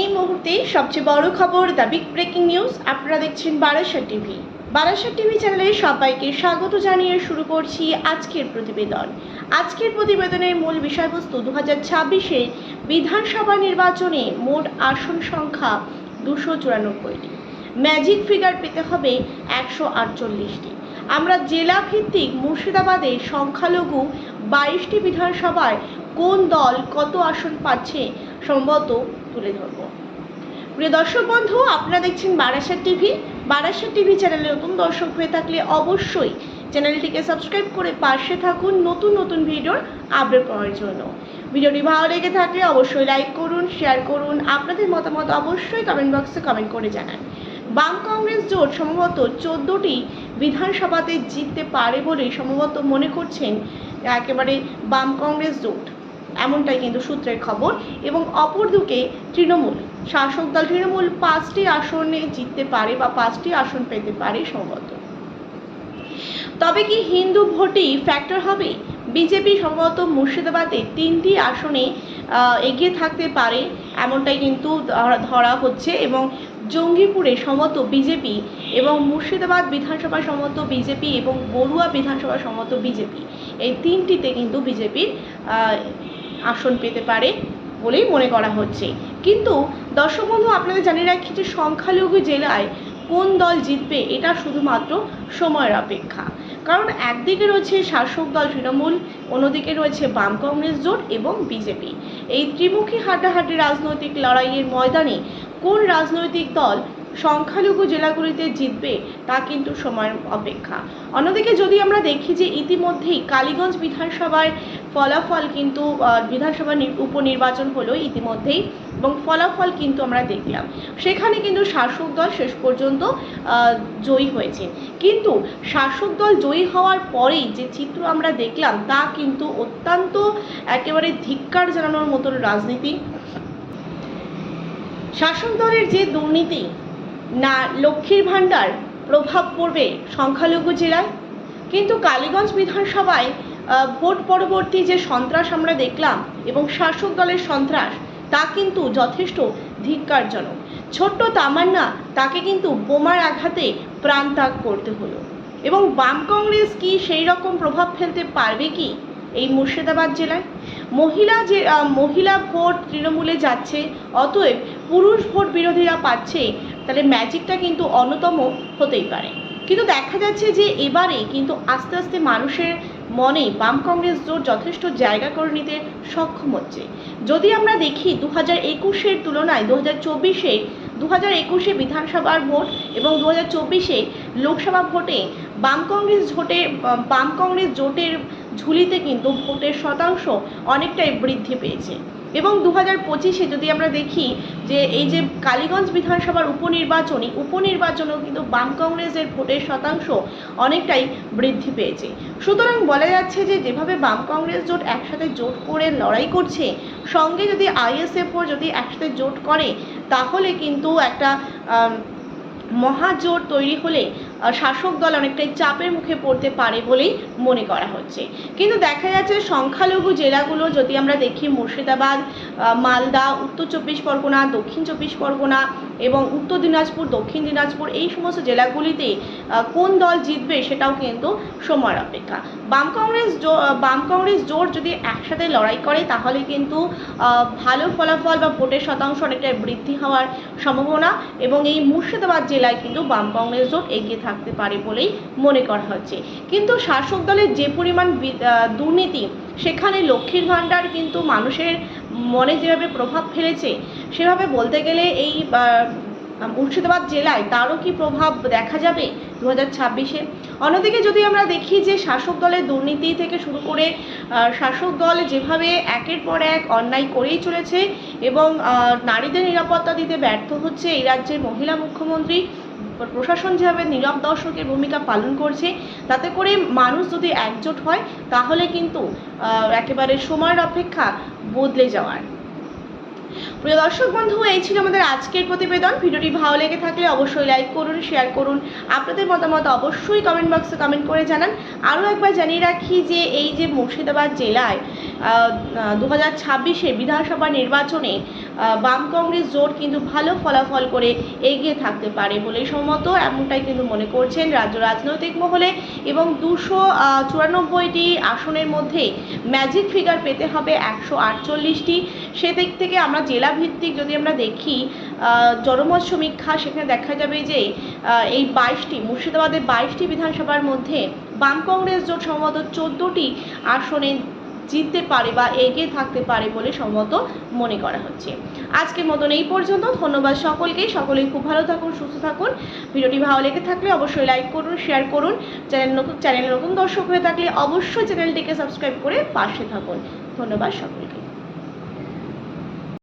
এই মুহূর্তে সবচেয়ে বড় খবর, দ্য বিগ ব্রেকিং নিউজ, আপনারা দেখছেন বারাসাত টিভি। বারাসাত টিভি চ্যানেলে সবাইকে স্বাগত জানিয়ে শুরু করছি আজকের প্রতিবেদন। আজকের প্রতিবেদনের মূল বিষয়বস্তু দু হাজার ছাব্বিশে বিধানসভা নির্বাচনে মোট আসন সংখ্যা দুশো চুরানব্বইটি। ম্যাজিক ফিগার পেতে হবে একশো আটচল্লিশটি। আমরা জেলা ভিত্তিক মুর্শিদাবাদে সংখ্যালঘু বাইশটি বিধানসভায় কোন দল কত আসন পাচ্ছে সম্ভবত তুলে ধরব। প্রিয় দর্শক বন্ধু, আপনারা দেখছেন বারাসাত টিভি। বারাসাত টিভি চ্যানেলে নতুন দর্শক হয়ে থাকলে অবশ্যই চ্যানেলটিকে সাবস্ক্রাইব করে পাশে থাকুন নতুন নতুন ভিডিওর আপডেট পাওয়ার জন্য। ভিডিওটি ভালো লেগে থাকলে অবশ্যই লাইক করুন, শেয়ার করুন, আপনাদের মতামত অবশ্যই কমেন্ট বক্সে কমেন্ট করে জানান। বাম কংগ্রেস জোট সম্ভবত চোদ্দোটি বিধানসভাতে জিততে পারে বলেই সম্ভবত মনে করছেন একেবারে বাম কংগ্রেস জোট। এমনটাই কিন্তু সূত্রের খবর এবং অপরদিকে তৃণমূল, শাসক দল তৃণমূল পাঁচটি আসনে জিততে পারে বা পাঁচটি আসন পেতে পারে সম্ভবত। তবে কি হিন্দু ভোটই ফ্যাক্টর হবে? বিজেপি সম্ভবত মুর্শিদাবাদে তিনটি আসনে এগিয়ে থাকতে পারে এমনটাই কিন্তু ধরা- হচ্ছে এবং জঙ্গিপুরে সম্মত বিজেপি এবং মুর্শিদাবাদ বিধানসভা সম্মত বিজেপি এবং বড়ুয়া বিধানসভা সমত বিজেপি। এই তিনটিতে কিন্তু বিজেপির আসন পেতে পারে বলেই মনে করা হচ্ছে। কিন্তু দর্শক বন্ধু, আপনাদের জানিয়ে রাখি যে সংখ্যালঘু জেলায় কোন দল জিতবে, এটা শুধুমাত্র সময়ের অপেক্ষা। কারণ একদিকে রয়েছে শাসক দল তৃণমূল, অন্যদিকে রয়েছে বাম কংগ্রেস জোট এবং বিজেপি। এই ত্রিমুখী হাড্ডাহাড্ডি রাজনৈতিক লড়াইয়ের ময়দানে কোন রাজনৈতিক দল সংখ্যালঘু জেলাগুলিতে জিতবে, তা কিন্তু সময়ের অপেক্ষা। অন্যদিকে যদি আমরা দেখি যে ইতিমধ্যেই কালীগঞ্জ বিধানসভার ফলাফল কিন্তু বিধানসভা নির- উপনির্বাচন হলো ইতিমধ্যেই এবং ফলাফল কিন্তু আমরা দেখলাম। সেখানে কিন্তু শাসক দল শেষ পর্যন্ত জয়ী হয়েছে। কিন্তু শাসক দল জয়ী হওয়ার পরেই যে চিত্র আমরা দেখলাম, তা কিন্তু অত্যন্ত একেবারে ধিক্কার জানানোর মতন রাজনীতি। শাসক দলের যে দুর্নীতি না লক্ষ্মীর ভাণ্ডার প্রভাব পড়বে সংখ্যালঘু জেলায়? কিন্তু কালীগঞ্জ বিধানসভায় ভোট পরবর্তী যে সন্ত্রাস আমরা দেখলাম এবং শাসক দলের সন্ত্রাস, তা কিন্তু যথেষ্ট ধিক্কারজনক। ছোট্ট তামান্না, তাকে কিন্তু বোমার আঘাতে প্রাণ ত্যাগ করতে হলো। এবং বাম কংগ্রেস কি সেই রকম প্রভাব ফেলতে পারবে কি এই মুর্শিদাবাদ জেলায়? মহিলা যে মহিলা ভোট তৃণমূলে যাচ্ছে, অতএব পুরুষ ভোট বিরোধীরা পাচ্ছে তাহলে ম্যাজিকটা কিন্তু অন্যতম হতেই পারে। কিন্তু দেখা যাচ্ছে যে এবারে কিন্তু আস্তে আস্তে মানুষের মনে বাম কংগ্রেস জোট যথেষ্ট জায়গা করে নিতে সক্ষম হচ্ছে। যদি আমরা দেখি দু হাজার একুশের তুলনায় দু হাজার চব্বিশে দু হাজার একুশে বিধানসভার ভোট এবং দু হাজার চব্বিশে লোকসভা ভোটে বাম কংগ্রেস জোটে বাম কংগ্রেস জোটের ঝুলিতে কিন্তু ভোটের শতাংশ অনেকটাই বৃদ্ধি পেয়েছে। এবং দু হাজার পঁচিশে যদি আমরা দেখি যে এই যে কালীগঞ্জ বিধানসভার উপনির্বাচনী, উপনির্বাচনেও কিন্তু বাম কংগ্রেসের ভোটের শতাংশ অনেকটাই বৃদ্ধি পেয়েছে। সুতরাং বলা যাচ্ছে যে যেভাবে বাম কংগ্রেস জোট একসাথে জোট করে লড়াই করছে, সঙ্গে যদি আইএসএফও যদি একসাথে জোট করে, তাহলে কিন্তু একটা মহাজোট তৈরি হলে শাসক দল অনেকটাই চাপের মুখে পড়তে পারে বলেই মনে করা হচ্ছে। কিন্তু দেখা যাচ্ছে সংখ্যালঘু জেলাগুলো, যদি আমরা দেখি মুর্শিদাবাদ মালদা, উত্তর চব্বিশ পরগনা, দক্ষিণ চব্বিশ পরগনা এবং উত্তর দিনাজপুর, দক্ষিণ দিনাজপুর এই সমস্ত জেলাগুলিতে কোন দল জিতবে সেটাও কিন্তু সময়ের অপেক্ষা। বাম কংগ্রেস বাম কংগ্রেস জোট যদি একসাথে লড়াই করে, তাহলে কিন্তু ভালো ফলাফল বা ভোটের শতাংশ অনেকটাই বৃদ্ধি হওয়ার সম্ভাবনা এবং এই মুর্শিদাবাদ জেলায় কিন্তু বাম কংগ্রেস জোট এগিয়ে থাকতে পারে বলেই মনে করা হচ্ছে। কিন্তু শাসক দলের যে পরিমাণ দুর্নীতি, সেখানে লক্ষ্মীর ভাণ্ডার কিন্তু মানুষের মনে যেভাবে প্রভাব ফেলেছে, সেভাবে বলতে গেলে এই মুর্শিদাবাদ জেলায় তারও কি প্রভাব দেখা যাবে দু হাজার ছাব্বিশে? অন্যদিকে যদি আমরা দেখি যে শাসক দলের দুর্নীতি থেকে শুরু করে শাসক দল যেভাবে একের পর এক অন্যায় করেই চলেছে এবং নারীদের নিরাপত্তা দিতে ব্যর্থ হচ্ছে এই রাজ্যের মহিলা মুখ্যমন্ত্রী, প্রশাসন যেভাবে নীরব দর্শকের ভূমিকা পালন করছে, তাতে করে মানুষ যদি একজোট হয়, তাহলে কিন্তু একেবারে সময়ের অপেক্ষা বদলে যাওয়ার। প্রিয় দর্শক বন্ধু, এই ছিল আমাদের আজকের প্রতিবেদন। ভিডিওটি ভালো লেগে থাকলে অবশ্যই লাইক করুন, শেয়ার করুন। আপনাদের মতামত অবশ্যই কমেন্ট বক্সে কমেন্ট করে জানান। আরও একবার জানিয়ে রাখি যে এই যে মুর্শিদাবাদ জেলায় দু হাজার ছাব্বিশে বিধানসভা নির্বাচনে বাম কংগ্রেস জোট কিন্তু ভালো ফলাফল করে এগিয়ে থাকতে পারে বলে সম্মত, এমনটাই কিন্তু মনে করছেন রাজ্য রাজনৈতিক মহলে। এবং দুশো চুরানব্বইটি আসনের মধ্যে ম্যাজিক ফিগার পেতে হবে একশো আটচল্লিশটি। সে দিক থেকে আমরা জেলা ভিত্তিক যদি আমরা দেখি জনমত সমীক্ষা, সেখানে দেখা যাবে যে এই বাইশটি, মুর্শিদাবাদের বাইশটি বিধানসভার মধ্যে বাম কংগ্রেস জোট সম্ভবত চোদ্দোটি আসনে জিততে পারে বা এগিয়ে থাকতে পারে বলে সম্মত মনে করা হচ্ছে। আজকের মতন এই পর্যন্ত। ধন্যবাদ সকলকে। সকলেই খুব ভালো থাকুন, সুস্থ থাকুন। ভিডিওটি ভালো লেগে থাকলে অবশ্যই লাইক করুন, শেয়ার করুন। চ্যানেল নতুন চ্যানেলে নতুন দর্শক হয়ে থাকলে অবশ্যই চ্যানেলটিকে সাবস্ক্রাইব করে পাশে থাকুন। ধন্যবাদ সকলকে।